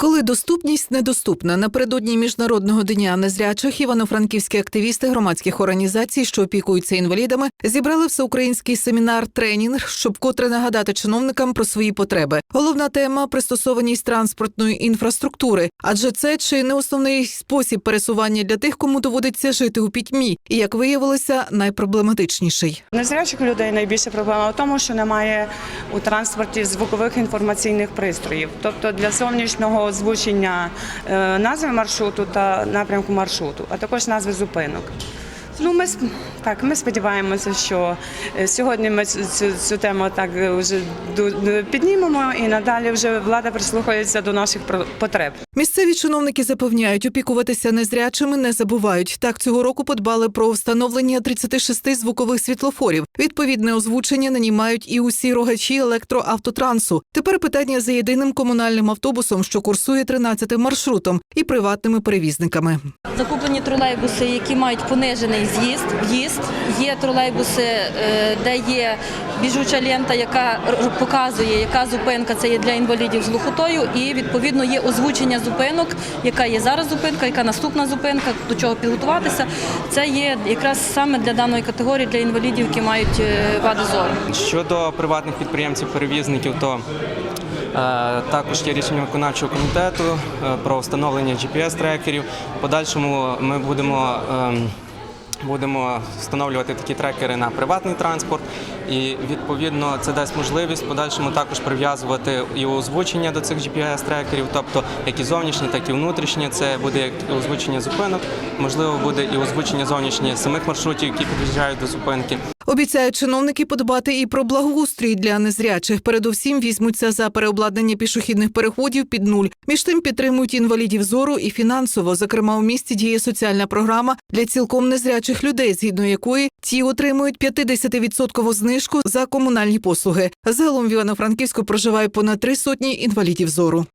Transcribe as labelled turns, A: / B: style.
A: Коли доступність недоступна напередодні міжнародного дня незрячих івано-франківські активісти громадських організацій, що опікуються інвалідами, зібрали всеукраїнський семінар тренінг, щоб котре нагадати чиновникам про свої потреби. Головна тема пристосованість транспортної інфраструктури, адже це чи не основний спосіб пересування для тих, кому доводиться жити у пітьмі, і як виявилося, найпроблематичніший.
B: Незрячих людей найбільша проблема в тому, що немає у транспорті звукових інформаційних пристроїв. Тобто для зовнішнього озвучення е, назви маршруту та напрямку маршруту, а також назви зупинок. Ну, ми так, ми сподіваємося, що е, сьогодні ми цю, цю, тему так е, вже піднімемо і надалі вже влада прислухається до наших про- потреб.
A: Місцеві чиновники запевняють, опікуватися незрячими не забувають. Так цього року подбали про встановлення 36 звукових світлофорів. Відповідне озвучення нані мають і усі рогачі електроавтотрансу. Тепер питання за єдиним комунальним автобусом, що курсує 13 маршрутом, і приватними перевізниками.
C: Закуплені тролейбуси, які мають понижений з'їзд, в'їзд. Є тролейбуси, е, де є біжуча лента, яка показує, яка зупинка це є для інвалідів з глухотою, і відповідно є озвучення зупинок, яка є зараз зупинка, яка наступна зупинка, до чого підготуватися. Це є якраз саме для даної категорії, для інвалідів, які мають е, вади зору.
D: Щодо приватних підприємців-перевізників, то е, також є рішення виконавчого комітету про встановлення GPS-трекерів. В подальшому ми будемо. Ем, Будемо встановлювати такі трекери на приватний транспорт, і відповідно це дасть можливість подальшому також прив'язувати і озвучення до цих GPS-трекерів, тобто як і зовнішні, так і внутрішні. Це буде як озвучення зупинок, можливо, буде і озвучення зовнішнє самих маршрутів, які під'їжджають до зупинки.
A: Обіцяють чиновники подбати і про благоустрій для незрячих. Передусім візьмуться за переобладнання пішохідних переходів під нуль. Між тим підтримують інвалідів зору і фінансово. Зокрема, у місті діє соціальна програма для цілком незрячих людей, згідно якої ті отримують 50% знижку за комунальні послуги. Загалом в Івано-Франківську проживає понад три сотні інвалідів зору.